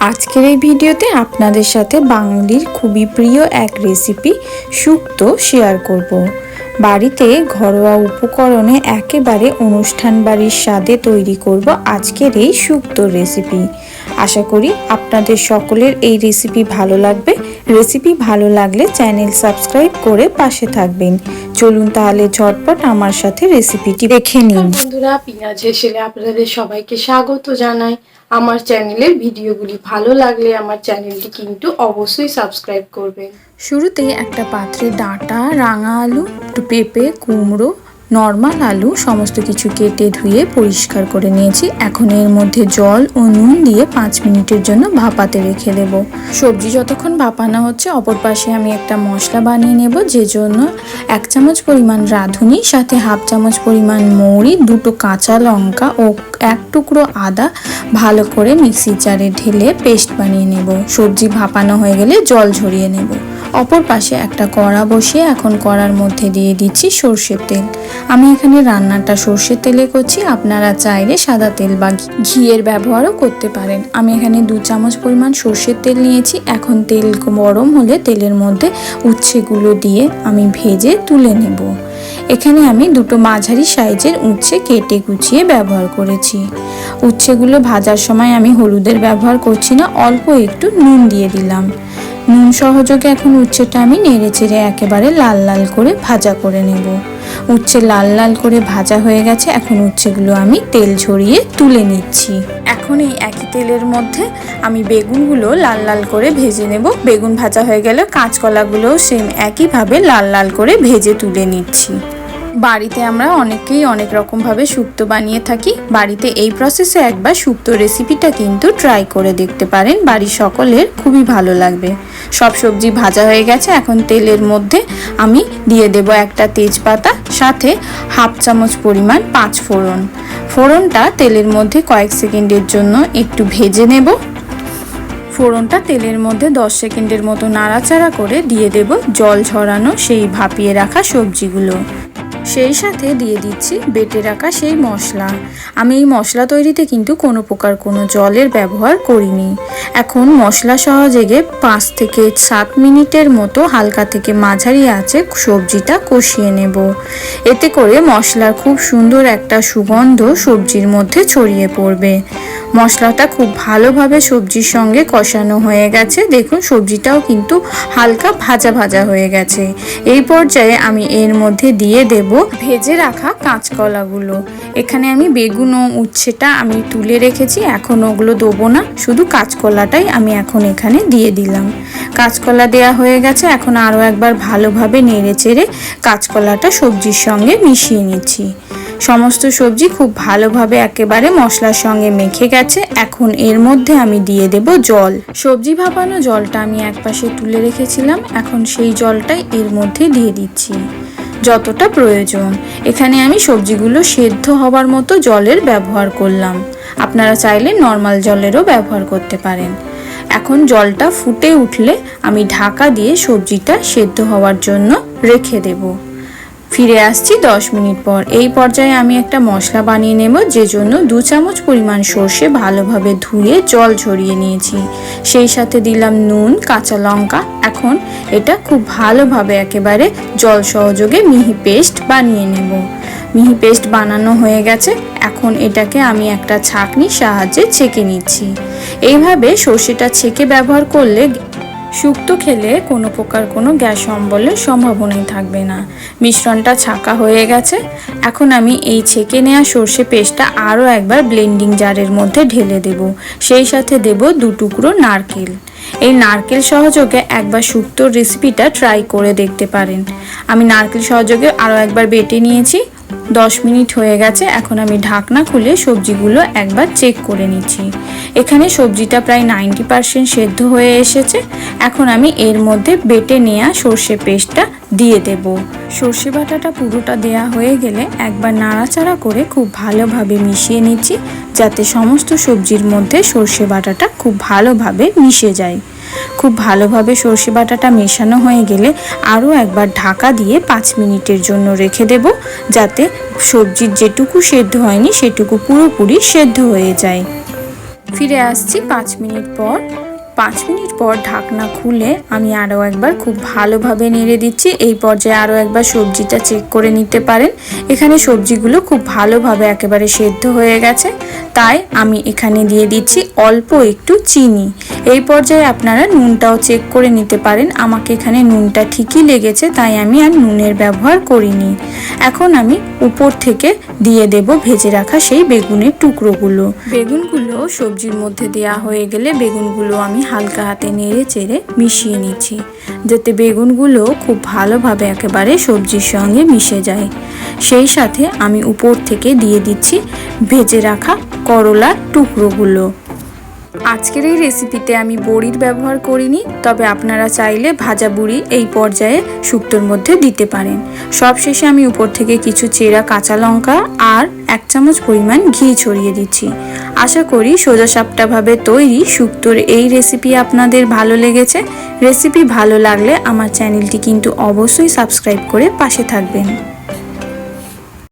আজকের এই ভিডিওতে আপনাদের সাথে বাঙালির খুবই প্রিয় এক রেসিপি শুক্তো শেয়ার করব। বাড়িতে ঘরোয়া উপকরণে একেবারে অনুষ্ঠান বাড়ির স্বাদে তৈরি করব আজকের এই শুক্তো রেসিপি আশা করি আপনাদের সকলের এই রেসিপি ভালো লাগবে রেসিপি ভালো লাগলে চ্যানেল সাবস্ক্রাইব করে পাশে থাকবেন। চলুন তাহলে ঝটপট আমার সাথে রেসিপিটি দেখে নিন বন্ধুরা পিঁয়াজ হেসেলে আপনাদের সবাইকে স্বাগত জানাই। আমার চ্যানেলের ভিডিওগুলি ভালো লাগলে আমার চ্যানেলটি কিন্তু অবশ্যই সাবস্ক্রাইব করবেন। শুরুতেই একটা পাত্রে ডাঁটা রাঙা আলু একটু পেঁপে কুমড়ো নর্মাল আলু সমস্ত কিছু কেটে ধুয়ে পরিষ্কার করে নিয়েছি। এখন এর মধ্যে জল ও নুন দিয়ে পাঁচ মিনিটের জন্য ভাপাতে রেখে দেব। সবজি যতক্ষণ ভাপানো হচ্ছে, অপর পাশে আমি একটা মশলা বানিয়ে নেব, যে জন্য এক চামচ পরিমাণ রাঁধুনি, সাথে হাফ চামচ পরিমাণ মৌরি, দুটো কাঁচা লঙ্কা ও এক টুকরো আদা ভালো করে মিক্সি জারে ঢেলে পেস্ট বানিয়ে নেব। সবজি ভাপানো হয়ে গেলে জল ঝরিয়ে নেব। অপর পাশে একটা কড়া বসিয়ে এখন কড়ার মধ্যে দিয়ে দিচ্ছি সর্ষের তেল। আমি এখানে রান্নাটা সর্ষের তেলে করছি, আপনারা চাইলে সাদা তেল বা ঘিয়ের ব্যবহারও করতে পারেন। আমি এখানে দু চামচ পরিমাণ সর্ষের তেল নিয়েছি। এখন তেল গরম হলে তেলের মধ্যে উচ্ছেগুলো দিয়ে আমি ভেজে তুলে নেব। এখানে আমি দুটো মাঝারি সাইজের উচ্ছে কেটে কুচিয়ে ব্যবহার করেছি। উচ্ছেগুলো ভাজার সময় আমি হলুদের ব্যবহার করছি না, অল্প একটু নুন দিয়ে দিলাম। নুন সহযোগে এখন উচ্ছেটা আমি নেড়ে চেড়ে একেবারে লাল লাল করে ভাজা করে নেব। উচ্ছে লাল লাল করে ভাজা হয়ে গেছে, এখন উচ্ছেগুলো আমি তেল ঝরিয়ে তুলে নিচ্ছি। এখন এই একই তেলের মধ্যে আমি বেগুনগুলো লাল লাল করে ভেজে নেব। বেগুন ভাজা হয়ে গেলে কাঁচকলাগুলোও সেম একইভাবে লাল লাল করে ভেজে তুলে নিচ্ছি। বাড়িতে আমরা অনেকেই অনেক রকমভাবে শুক্তো বানিয়ে থাকি। বাড়িতে এই প্রসেসে একবার শুক্তো রেসিপিটা কিন্তু ট্রাই করে দেখতে পারেন। বাড়ির সকলের খুবই ভালো লাগবে। সব সবজি ভাজা হয়ে গেছে, এখন তেলের মধ্যে আমি দিয়ে দেব একটা তেজপাতা, সাথে হাফ চামচ পরিমাণ পাঁচ ফোড়ন। ফোড়নটা তেলের মধ্যে কয়েক সেকেন্ডের জন্য একটু ভেজে নেব। ফোড়নটা তেলের মধ্যে দশ সেকেন্ডের মতো নাড়াচাড়া করে দিয়ে দেব। জল ঝরানো সেই ভাপিয়ে রাখা সবজিগুলো। সেই সাথে দিয়ে দিচ্ছি বেটে রাখা সেই মশলা। আমি এই মশলা তৈরিতে কিন্তু কোনো প্রকার কোনো জলের ব্যবহার করিনি। এখন মশলা সহযোগে পাঁচ থেকে সাত মিনিটের মতো হালকা থেকে মাঝারি আছে সবজিটা কষিয়ে নেব। এতে করে মশলার খুব সুন্দর একটা সুগন্ধ সবজির মধ্যে ছড়িয়ে পড়বে। মশলাটা খুব ভালোভাবে সবজির সঙ্গে কষানো হয়ে গেছে। দেখুন, সবজিটাও কিন্তু হালকা ভাজা ভাজা হয়ে গেছে। এই পর্যায়ে আমি এর মধ্যে দিয়ে দেব ভেজে রাখা কাঁচকলাগুলো। এখানে আমি বেগুন ও উচ্ছেটা আমি তুলে রেখেছি, এখন ওগুলো দেবো না। শুধু কাঁচকলাটাই আমি এখন এখানে দিয়ে দিলাম। কাঁচকলা দেয়া হয়ে গেছে, এখন আরও একবার ভালোভাবে নেড়ে চেড়ে কাঁচকলাটা সবজির সঙ্গে মিশিয়ে নিচ্ছি। সমস্ত সবজি খুব ভালোভাবে একেবারে মশলার সঙ্গে মেখে গেছে। এখন এর মধ্যে আমি দিয়ে দেব জল। সবজি ভাপানো জলটা আমি একপাশে তুলে রেখেছিলাম। এখন সেই জলটাই এর মধ্যে দিয়ে দিচ্ছি। যতটা প্রয়োজন। এখানে আমি সবজিগুলো সেদ্ধ হবার মতো জলের ব্যবহার করলাম। আপনারা চাইলে নর্মাল জলেরও ব্যবহার করতে পারেন। এখন জলটা ফুটে উঠলে আমি ঢাকা দিয়ে সবজিটা সেদ্ধ হওয়ার জন্য রেখে দেবো। ফিরে আসছি দশ মিনিট পর। এই পর্যায়ে আমি একটা মশলা বানিয়ে নেব, যে জন্য দু চামচ পরিমাণ সর্ষে ভালোভাবে ধুয়ে জল ঝরিয়ে নিয়েছি। সেই সাথে দিলাম নুন, কাঁচা লঙ্কা। এখন এটা খুব ভালোভাবে একেবারে জল সহযোগে মিহি পেস্ট বানিয়ে নেব। মিহি পেস্ট বানানো হয়ে গেছে। এখন এটাকে আমি একটা ছাঁকনির সাহায্যে ছেঁকে নিচ্ছি। এইভাবে সর্ষেটা ছেঁকে ব্যবহার করলে শুক্তো খেলে কোনো প্রকার কোনো গ্যাস অম্বলের সম্ভাবনাই থাকবে না। মিশ্রণটা ছাকা হয়ে গেছে। এখন আমি এই ছেঁকে নেওয়া সর্ষে পেস্টটা আরও একবার ব্লেন্ডিং জারের মধ্যে ঢেলে দেব। সেই সাথে দেব দু টুকরো নারকেল। এই নারকেল সহযোগে একবার শুক্তোর রেসিপিটা ট্রাই করে দেখতে পারেন। আমি নারকেল সহযোগে আরও একবার বেটে নিয়েছি। দশ মিনিট হয়ে গেছে, এখন আমি ঢাকনা খুলে সবজিগুলো একবার চেক করে নিচ্ছি। এখানে সবজিটা প্রায় নাইনটি পারসেন্ট সেদ্ধ হয়ে এসেছে, এখন আমি এর মধ্যে বেটে নেওয়া সর্ষে পেস্টটা দিয়ে দেব। সর্ষে বাটাটা পুরোটা দেয়া হয়ে গেলে একবার নাড়াচাড়া করে খুব ভালোভাবে মিশিয়ে নিচ্ছি, যাতে সমস্ত সবজির মধ্যে সর্ষে বাটাটা খুব ভালোভাবে মিশে যায়। খুব ভালোভাবে সর্ষে বাটাটা মেশানো হয়ে গেলে আরও একবার ঢাকা দিয়ে পাঁচ মিনিটের জন্য রেখে দেব যাতে সবজির যেটুকু সেদ্ধ হয়নি সেটুকু পুরোপুরি সেদ্ধ হয়ে যায়। ফিরে আসছি পাঁচ মিনিট পর। পাঁচ মিনিট পর ঢাকনা খুলে আমি আরও একবার খুব ভালোভাবে নেড়ে দিচ্ছি। এই পর্যায়ে আরও একবার সবজিটা চেক করে নিতে পারেন। এখানে সবজিগুলো খুব ভালোভাবে একেবারে সেদ্ধ হয়ে গেছে। তাই আমি এখানে দিয়ে দিচ্ছি অল্প একটু চিনি। এই পর্যায়ে আপনারা নুনটাও চেক করে নিতে পারেন। আমাকে এখানে নুনটা ঠিকই লেগেছে, তাই আমি আর নুনের ব্যবহার করিনি। এখন আমি উপর থেকে দিয়ে দেব ভেজে রাখা সেই বেগুনের টুকরোগুলো। বেগুনগুলো সবজির মধ্যে দেয়া হয়ে গেলে বেগুনগুলো আমি হালকা হাতে নেড়ে চেড়ে মিশিয়ে নিচ্ছি, যাতে বেগুনগুলো খুব ভালোভাবে একেবারে সবজির সঙ্গে মিশে যায়। সেই সাথে আমি উপর থেকে দিয়ে দিচ্ছি ভেজে রাখা করলার টুকরোগুলো। আজকের এই রেসিপিতে আমি বড়ির ব্যবহার করিনি, তবে আপনারা চাইলে ভাজা বুড়ি এই পর্যায়ে শুক্তোর মধ্যে দিতে পারেন। সবশেষে আমি উপর থেকে কিছু চেরা কাঁচা লঙ্কা আর এক চামচ পরিমাণ ঘি ছড়িয়ে দিচ্ছি। আশা করি সোজা সাপটাভাবে তৈরি শুক্তোর এই রেসিপি আপনাদের ভালো লেগেছে। রেসিপি ভালো লাগলে আমার চ্যানেলটি কিন্তু অবশ্যই সাবস্ক্রাইব করে পাশে থাকবেন।